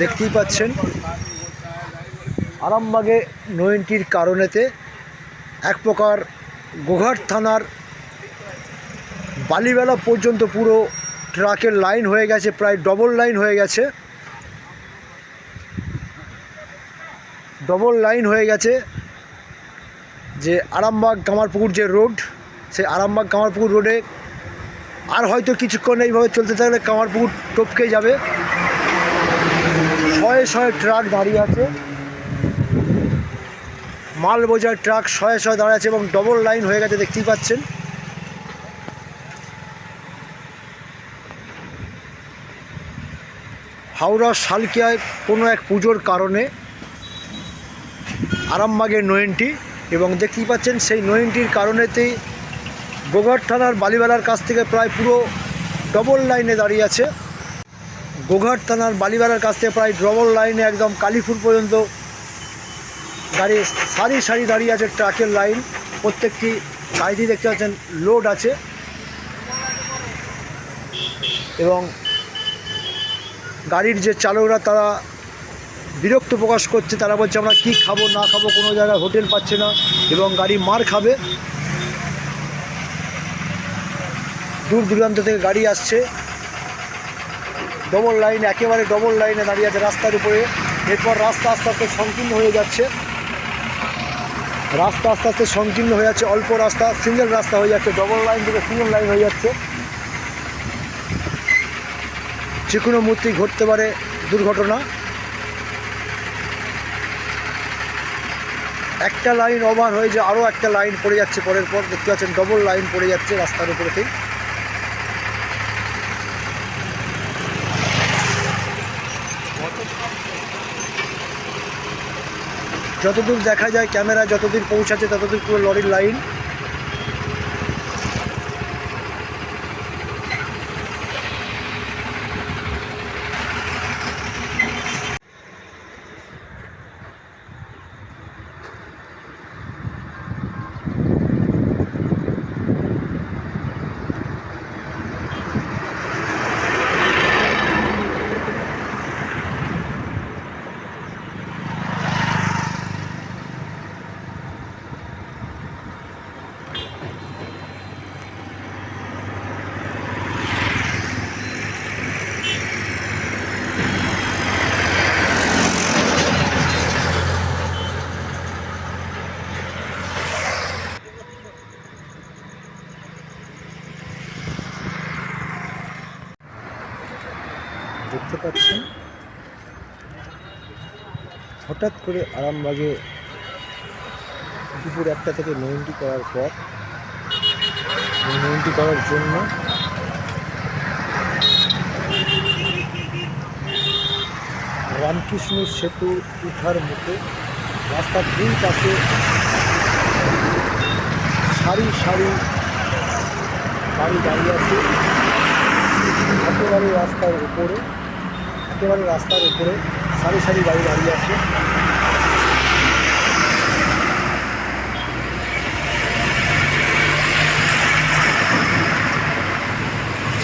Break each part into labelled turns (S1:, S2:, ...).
S1: দেখতেই পাচ্ছেন। আরামবাগে নয়নটির কারণেতে এক প্রকার গোঘাট থানার বালিবেলা পর্যন্ত পুরো ট্রাকের লাইন হয়ে গেছে, প্রায় ডবল লাইন হয়ে গেছে। ডবল লাইন হয়ে গেছে যে আরামবাগ কামারপুকুর যে রোড, সেই আরামবাগ কামারপুকুর রোডে আর হয়তো কিছুক্ষণ এইভাবে চলতে থাকলে কামারপুকুর টপকে যাবে। শয়ে ট্রাক দাঁড়িয়ে আছে। মাল বোঝার ট্রাক শয়ে শয়ে দাঁড়িয়ে আছে এবং ডবল লাইন হয়ে গেছে, দেখতেই পাচ্ছেন। হাওড়া শালকিয়ায় কোনো এক পুজোর কারণে আরামবাগের নয়নটি এবং দেখতেই পাচ্ছেন সেই নয়নটির কারণেতেই গোঘাট থানার বালিবেলার কাছ থেকে প্রায় পুরো ডবল লাইনে দাঁড়িয়ে আছে। গোঘাট থানার বালিবেলার কাছ থেকে প্রায় ডবল লাইনে একদম কালীপুর পর্যন্ত গাড়ি সারি সারি দাঁড়িয়ে আছে ট্রাকের লাইন প্রত্যেকটি গাড়িটি দেখতে পাচ্ছেন লোড আছে। এবং গাড়ির যে চালকরা তারা বিরক্ত প্রকাশ করছে, তারা বলছে, আমরা কি খাব, না খাব, কোনো জায়গায় হোটেল পাচ্ছে না এবং গাড়ি মার খাবে। দূর দূরান্ত থেকে গাড়ি আসছে। ডবল লাইন একেবারে ডবল লাইনে দাঁড়িয়ে আছে রাস্তার উপরে। এরপর রাস্তা আস্তে আস্তে সংকীর্ণ হয়ে যাচ্ছে। রাস্তা আস্তে আস্তে সংকীর্ণ হয়ে যাচ্ছে, অল্প রাস্তা সিঙ্গেল রাস্তা হয়ে যাচ্ছে ডবল লাইন থেকে সিঙ্গেল লাইন হয়ে যাচ্ছে। যে কোনো মূর্তি ঘটতে পারে দুর্ঘটনা। একটা লাইন ওভার হয়ে যে আরও একটা লাইন পড়ে যাচ্ছে পরের পর। দেখতে পাচ্ছেন ডবল লাইন পড়ে যাচ্ছে রাস্তার উপরেতেই যতদূর দেখা যায় ক্যামেরা যতদূর পৌঁছাচ্ছে ততদূর পুরো লরির লাইন দেখতে পাচ্ছেন হঠাৎ করে আরামবাগে দুপুর একটা থেকে নয়নটি করার পর নয়নটি করার জন্য রামকৃষ্ণ সেতু উঠার মুখে রাস্তার দুই পাশে সারি সারি গাড়ি দাঁড়িয়ে আছে। একেবারে রাস্তার উপরে, একেবারে রাস্তার উপরে সারি সারি গাড়ি দাঁড়িয়ে আছে।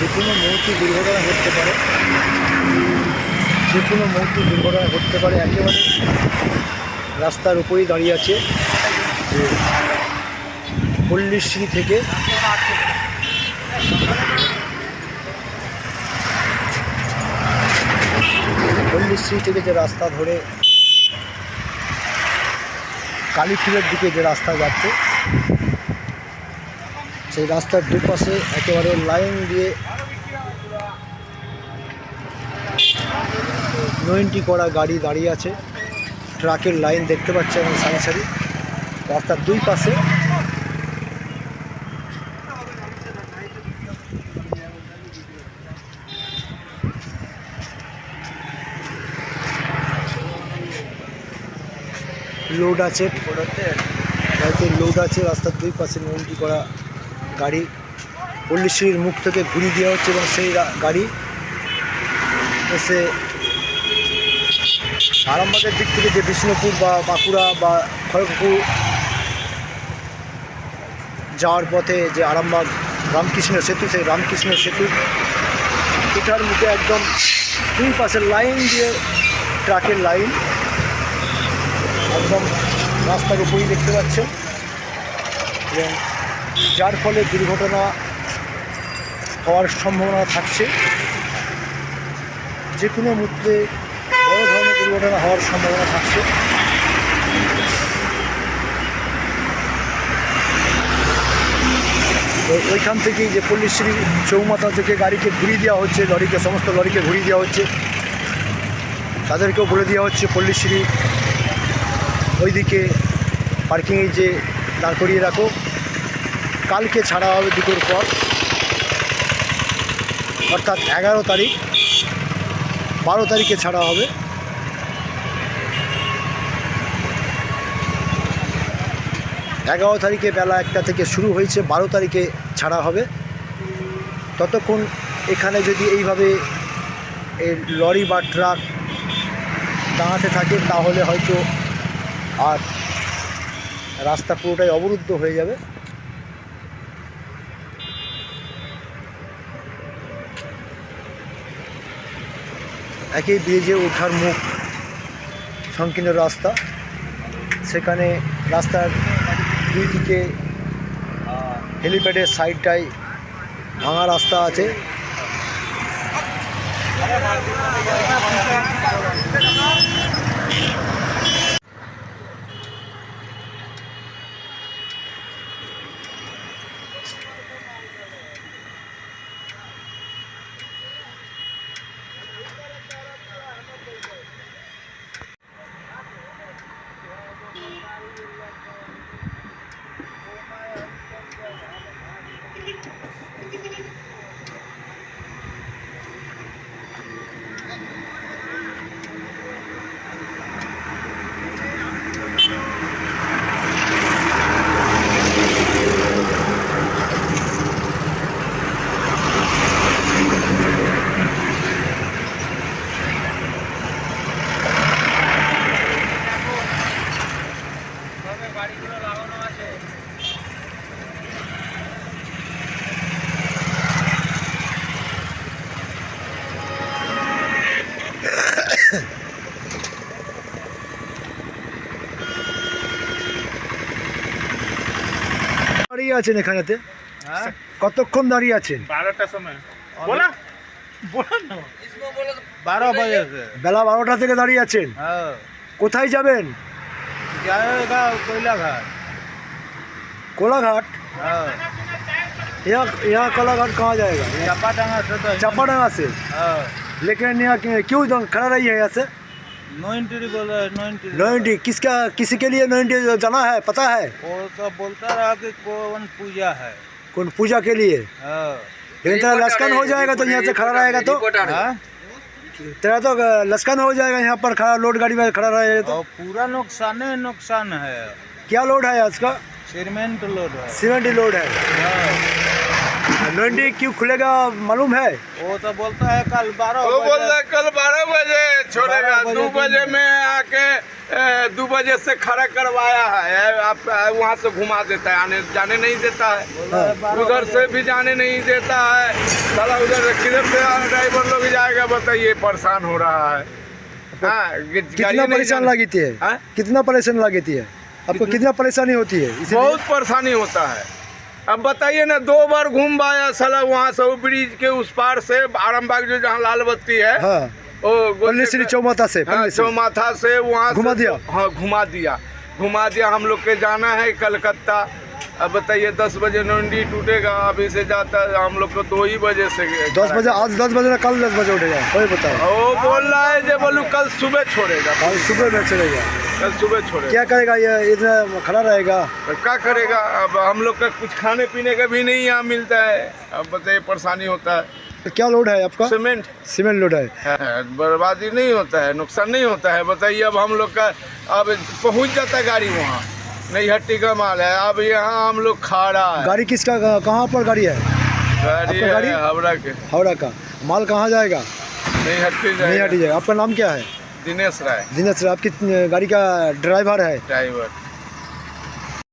S1: যে কোনো মুহূর্তে দুর্ঘটনা ঘটতে পারে। যে কোনো মুহূর্তে দুর্ঘটনা ঘটতে পারে। একেবারে রাস্তার উপরেই দাঁড়িয়ে আছে। যে পল্লীশ্রী থেকে পল্লীশ্রী থেকে যে রাস্তা ধরে কালীপুরের দিকে যে রাস্তা যাচ্ছে, সেই রাস্তার দুপাশে একেবারে লাইন দিয়ে নয়নটি করা গাড়ি দাঁড়িয়ে আছে। ট্রাকের লাইন দেখতে পাচ্ছে এবং সারি সারি। রাস্তার দুই পাশে লোড আছে। গাড়িতে লোড আছে, রাস্তার দুই পাশে নয়নটি করা গাড়ি। পল্লীশ্রীর মুখ থেকে ঘুরিয়ে দেওয়া হচ্ছে এবং সেই গাড়ি এসে আরামবাগের দিক থেকে যে বিষ্ণুপুর বা বাঁকুড়া বা খড়গপুর যাওয়ার পথে যে আরামবাগ রামকৃষ্ণ সেতু, সেই রামকৃষ্ণ সেতু, এটার মুখে একদম দুই পাশে লাইন দিয়ে ট্রাকের লাইন একদম রাস্তার উপরেই দেখতে পাচ্ছেন। এবং যার ফলে দুর্ঘটনা হওয়ার সম্ভাবনা থাকছে। যে কোনো মুহূর্তে বড় ধরনের দুর্ঘটনা হওয়ার সম্ভাবনা থাকছে। ওইখান থেকেই যে পল্লীশ্রী চৌমাথা থেকে গাড়িকে ঘুরিয়ে দেওয়া হচ্ছে, লরিকে, সমস্ত লরিকে ঘুরিয়ে দেওয়া হচ্ছে। তাদেরকেও বলে দেওয়া হচ্ছে পল্লীশ্রী ওইদিকে পার্কিংয়ে যে দাঁড় করিয়ে রাখো। কালকে ছাড়া হবে দুটোর পর। অর্থাৎ এগারো তারিখ। বারো তারিখে ছাড়া হবে। এগারো তারিখে বেলা একটা থেকে শুরু হয়েছে। বারো তারিখে ছাড়া হবে। ততক্ষণ এখানে যদি এইভাবে এই লরি বা ট্রাক দাঁড়াতে থাকে, তাহলে হয়তো আর রাস্তা পুরোটাই অবরুদ্ধ হয়ে যাবে। একই ব্রিজে ওঠার মুখ সংকীর্ণ রাস্তা। সেখানে রাস্তার দুই দিকে হেলিপ্যাডের সাইডটায় ভাঙা রাস্তা আছে। দাঁড়িয়ে আছেন এখানেতে
S2: हाँ
S1: কতক্ষণ দাঁড়িয়ে আছেন
S2: बारह का समय बोला बोला ना बारह बजे से
S1: বেলা বারোটা থেকে দাঁড়িয়ে আছেন
S2: हाँ
S1: কোথায় যাবেন
S2: जाएगा कोयला घाट
S1: कोलाघाट
S2: हाँ
S1: यहाँ यहाँ कोलाघाट कहाँ जाएगा
S2: चपाटांगा से तो
S1: चापाडंगा से
S2: हाँ
S1: लेकिन यहाँ क्यों- क्यों इधर खड़ा रही है यहाँ से
S2: नो एंट्री बोल है नो एंट्री
S1: नोइंटी किसका किसी के लिए नोइंटी जाना है पता है?
S2: वो तो बोलता रहा कि कौन पूजा है।
S1: कौन पूजा के लिए?
S2: हाँ।
S1: लेकिन तेरा लस्कन हो जाएगा तो यहाँ से खड़ा रहेगा तो?
S2: हाँ?
S1: तेरा तो लस्कन हो जाएगा यहाँ पर खड़ा लोड गाड़ी में खड़ा रहेगा तो?
S2: पूरा नुकसान ही नुकसान है।
S1: क्या लोड है आज का?
S2: सीमेंट लोड है।
S1: सीमेंट लोड है।
S2: हाँ।
S1: क्यों खुलेगा? मालूम है?
S2: वो तो बोलता है कल बारह
S3: वो बोल
S2: बजे।
S3: रहा है कल बारह बजे छोड़ेगा दो बजे में। आके दो बजे से खड़ा करवाया है। आप वहाँ से घुमा देता है आने जाने नहीं देता है।
S2: है
S3: उधर से भी जाने नहीं देता है। साला उधर किधर से ड्राइवर लोग जाएगा बताइए परेशान हो रहा है। हाँ,
S1: कितना
S3: नहीं
S1: परेशान है?
S3: हाँ?
S1: कितना परेशान लगती है? आपको कितना परेशानी होती है?
S3: बहुत परेशानी होता है। अब बताइए ना दो बार घूम आया साला वहाँ से ब्रिज के उस पार से आरामबाग जो जहाँ लाल बत्ती है
S1: हाँ।
S3: ओ
S1: चौमाथा से
S3: हाँ चौमाथा से वहाँ
S1: घुमा दिया?
S3: हाँ घुमा दिया। घुमा दिया हम लोग के जाना है कलकत्ता। अब बताइए दस बजे नोंडी टूटेगा अभी से जाता है हम लोग को दो ही बजे से
S1: दस बजे आज दस बजे ना कल दस बजे उठेगा कोई बताओ।
S3: वो बोल रहा है जो बोलू कल सुबह छोड़ेगा।
S1: कल सुबह में चलेगा।
S3: कल सुबह छोड़ेगा
S1: क्या करेगा ये? इतना खड़ा रहेगा।
S3: तो क्या करेगा? अब हम लोग का कुछ खाने पीने का भी नहीं यहाँ मिलता है। अब बताइए परेशानी होता है।
S1: तो क्या लोड है आपका?
S3: सीमेंट।
S1: सीमेंट लोड है।
S3: है, बर्बादी नहीं होता है नुकसान नहीं होता है। बताइए अब हम लोग का अब पहुँच जाता है गाड़ी वहाँ। नैहट्टी का माल है। अब यहाँ हम लोग खा रहा है।
S1: गाड़ी किसका कहाँ पर गाड़ी है?
S3: गाड़ी
S1: गाड़ी?
S3: है हावड़ा के।
S1: हावड़ा का। माल कहाँ जाएगा?
S3: नैहट्टी
S1: नहीं
S3: जाएगा।
S1: हटी जाएगा। आपका नाम क्या है?
S3: दिनेश राय।
S1: दिनेश राय आपकी गाड़ी का ड्राइवर है?
S3: ड्राइवर।